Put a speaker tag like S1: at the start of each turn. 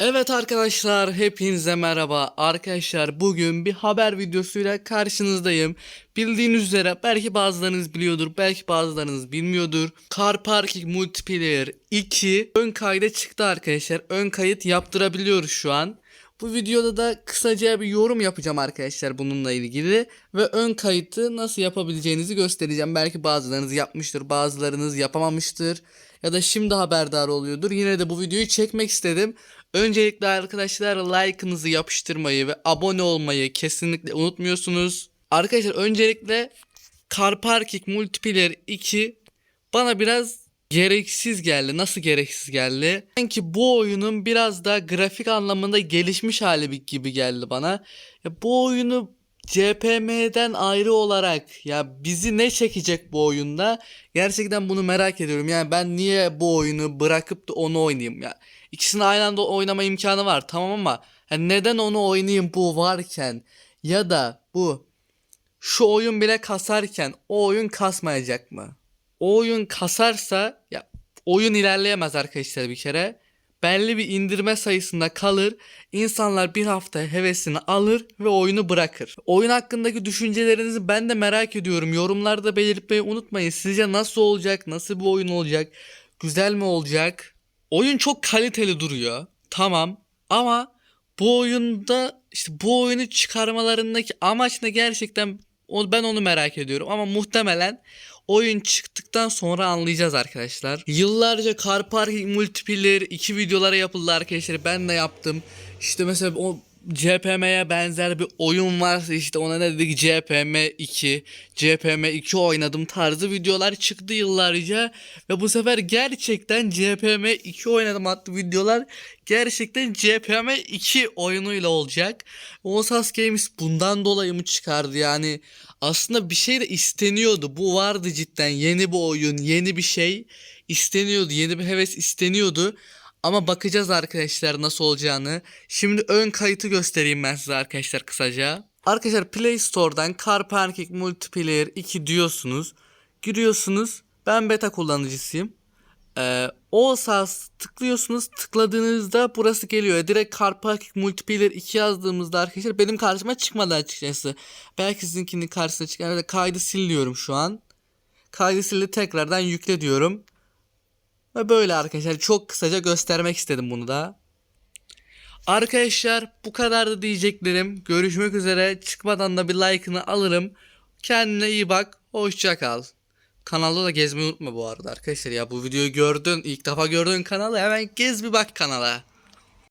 S1: Evet arkadaşlar hepinize merhaba. Arkadaşlar bugün bir haber videosuyla karşınızdayım. Bildiğiniz üzere belki bazılarınız biliyordur belki bazılarınız bilmiyordur. Car Parking Multiplayer 2 ön kayda çıktı arkadaşlar. Ön kayıt yaptırabiliyoruz şu an. Bu videoda da kısaca bir yorum yapacağım arkadaşlar bununla ilgili ve ön kayıtı nasıl yapabileceğinizi göstereceğim. Belki bazılarınız yapmıştır, bazılarınız yapamamıştır ya da şimdi haberdar oluyordur. Yine de bu videoyu çekmek istedim. Öncelikle arkadaşlar like'ınızı yapıştırmayı ve abone olmayı kesinlikle unutmuyorsunuz. Arkadaşlar öncelikle Car Parking Multiplayer 2 bana biraz gereksiz geldi. Nasıl gereksiz geldi? Sanki bu oyunun biraz daha grafik anlamında gelişmiş hali gibi geldi bana. Ya bu oyunu CPM'den ayrı olarak ya bizi ne çekecek bu oyunda? Gerçekten bunu merak ediyorum. Yani ben niye bu oyunu bırakıp da onu oynayayım ya? İkisini aynı anda oynama imkanı var tamam ama ya neden onu oynayayım bu varken ya da bu şu oyun bile kasarken o oyun kasmayacak mı? O oyun kasarsa ya oyun ilerleyemez arkadaşlar bir kere. Belli bir indirme sayısında kalır. İnsanlar bir hafta hevesini alır ve oyunu bırakır. Oyun hakkındaki düşüncelerinizi ben de merak ediyorum. Yorumlarda belirtmeyi unutmayın. Sizce nasıl olacak? Nasıl bir oyun olacak? Güzel mi olacak? Oyun çok kaliteli duruyor. Tamam. Ama bu oyunda işte bu oyunu çıkarmalarındaki amaç ne gerçekten ben onu merak ediyorum ama muhtemelen oyun çıktıktan sonra anlayacağız arkadaşlar. Yıllarca Car Parking Multiplayer 2 videolara yapıldı arkadaşlar. Ben de yaptım. İşte mesela o CPM'ye benzer bir oyun varsa işte ona ne dedik? CPM 2, CPM 2 oynadım tarzı videolar çıktı yıllarca. Ve bu sefer gerçekten CPM 2 oynadım adlı videolar gerçekten CPM 2 oyunuyla olacak. Osas Games bundan dolayı mı çıkardı? Yani aslında bir şey de isteniyordu. Bu vardı cidden. Yeni bir oyun, yeni bir şey isteniyordu, yeni bir heves isteniyordu. Ama bakacağız arkadaşlar nasıl olacağını. Şimdi ön kayıtı göstereyim ben size arkadaşlar kısaca. Arkadaşlar Play Store'dan Car Multiplayer 2 diyorsunuz. Giriyorsunuz. Ben beta kullanıcısıyım. Ee, o sağ tıklıyorsunuz. Tıkladığınızda burası geliyor. Direkt Car Multiplayer 2 yazdığımızda arkadaşlar benim karşıma çıkmadı açıkçası. Belki sizinkinin karşısına. Evet, kaydı siliyorum şu an. Kaydı sildi tekrardan yükle diyorum. Ve böyle arkadaşlar çok kısaca göstermek istedim bunu da. Arkadaşlar bu kadardı diyeceklerim. Görüşmek üzere. Çıkmadan da bir like'ını alırım. Kendine iyi bak. Hoşça kal. Kanalda da gezmeyi unutma bu arada arkadaşlar ya bu videoyu gördün ilk defa gördüğün kanalı hemen gez bir bak kanala.